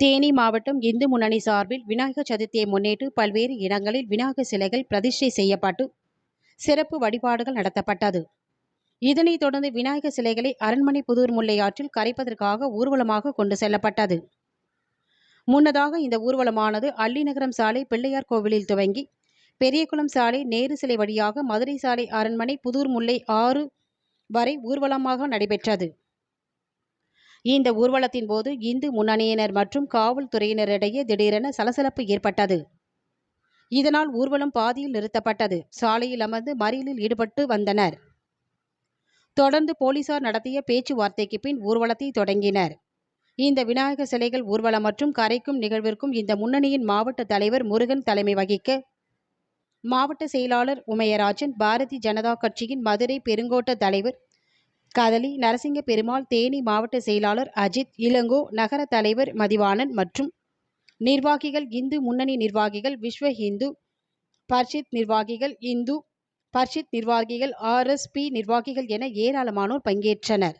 தேனி மாவட்டம் இந்து முன்னணி சார்பில் விநாயகர் சதுர்த்தியை முன்னிட்டு பல்வேறு இடங்களில் விநாயகர் சிலைகள் பிரதிஷ்டை செய்யப்பட்டு சிறப்பு வழிபாடுகள் நடத்தப்பட்டது. இதனைத் தொடர்ந்து விநாயகர் சிலைகளை அரண்மனை புதூர் முல்லை ஆற்றில் கரைப்பதற்காக ஊர்வலமாக கொண்டு செல்லப்பட்டது. முன்னதாக இந்த ஊர்வலமானது அள்ளிநகரம் சாலை பிள்ளையார் கோவிலில் துவங்கி பெரியகுளம் சாலை நேரு சிலை வழியாக மதுரை சாலை அரண்மனை புதூர் முல்லை ஆறு வரை ஊர்வலமாக நடைபெற்றது. இந்த ஊர்வலத்தின் போது இந்து முன்னணியினர் மற்றும் காவல்துறையினரிடையே திடீரென சலசலப்பு ஏற்பட்டது. இதனால் ஊர்வலம் பாதியில் நிறுத்தப்பட்டது. சாலையில் அமர்ந்து மறியலில் ஈடுபட்டு வந்தனர். தொடர்ந்து போலீசார் நடத்திய பேச்சுவார்த்தைக்கு பின் ஊர்வலத்தை தொடங்கினர். இந்த விநாயகர் சிலைகள் ஊர்வலம் மற்றும் கரைக்கும் நிகழ்விற்கும் இந்த முன்னணியின் மாவட்ட தலைவர் முருகன் தலைமை வகிக்க மாவட்ட செயலாளர் உமையராஜன் பாரதிய ஜனதா கட்சியின் மதுரை பெருங்கோட்ட தலைவர் கதலி நரசிங்க பெருமாள் தேனி மாவட்ட செயலாளர் அஜித் இளங்கோ நகர தலைவர் மதிவாணன் மற்றும் நிர்வாகிகள் இந்து முன்னணி நிர்வாகிகள் விஸ்வ இந்து பர்ஷித் நிர்வாகிகள் இந்து பர்ஷித் நிர்வாகிகள் ஆர்எஸ்பி நிர்வாகிகள் என ஏராளமானோர் பங்கேற்றனர்.